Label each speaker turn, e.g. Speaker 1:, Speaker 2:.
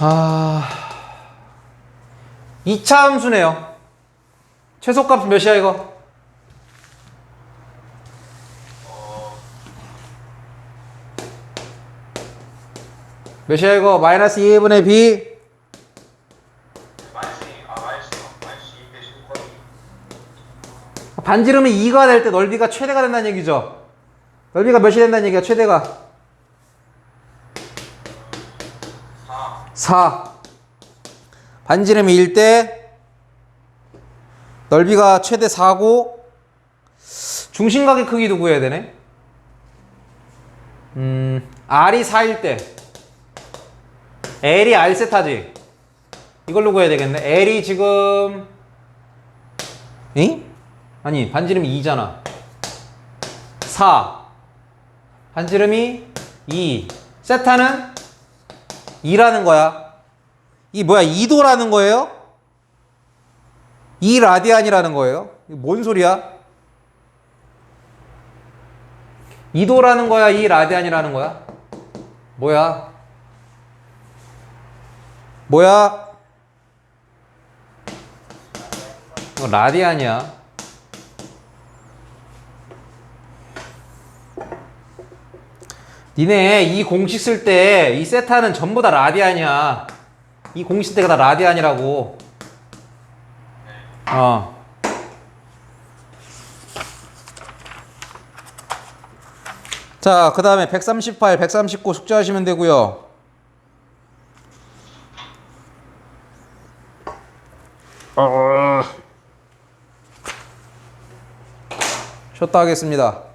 Speaker 1: 아 2차 함수네요 최소값 몇이야 이거? 몇이야 이거? 마이너스 2분의 b
Speaker 2: 마이너스 아 마이너스 마이너스 2 대신 거의
Speaker 1: 반지름이 2가 될 때 넓이가 최대가 된다는 얘기죠 넓이가 몇이 된다는 얘기야 최대가
Speaker 2: 4
Speaker 1: 4 반지름이 1때 넓이가 최대 4고 중심각의 크기도 구해야 되네. 음 R이 4일 때 L이 R 세타지. 이걸로 구해야 되겠네. L이 지금 이? 아니 반지름이 2잖아. 4 반지름이 2 세타는 2라는 거야 이 뭐야 2도라는 거예요? 2 라디안이라는 거예요? 뭔 소리야? 2도라는 거야? 2 라디안이라는 거야? 뭐야? 뭐야? 이거 라디안이야. 니네 이 공식 쓸 때 이 세타는 전부 다 라디안이야. 이 공식 때가 다 라디안이라고. 어. 자, 그 다음에 138, 139 숙제하시면 되고요. 쉬었다 하겠습니다.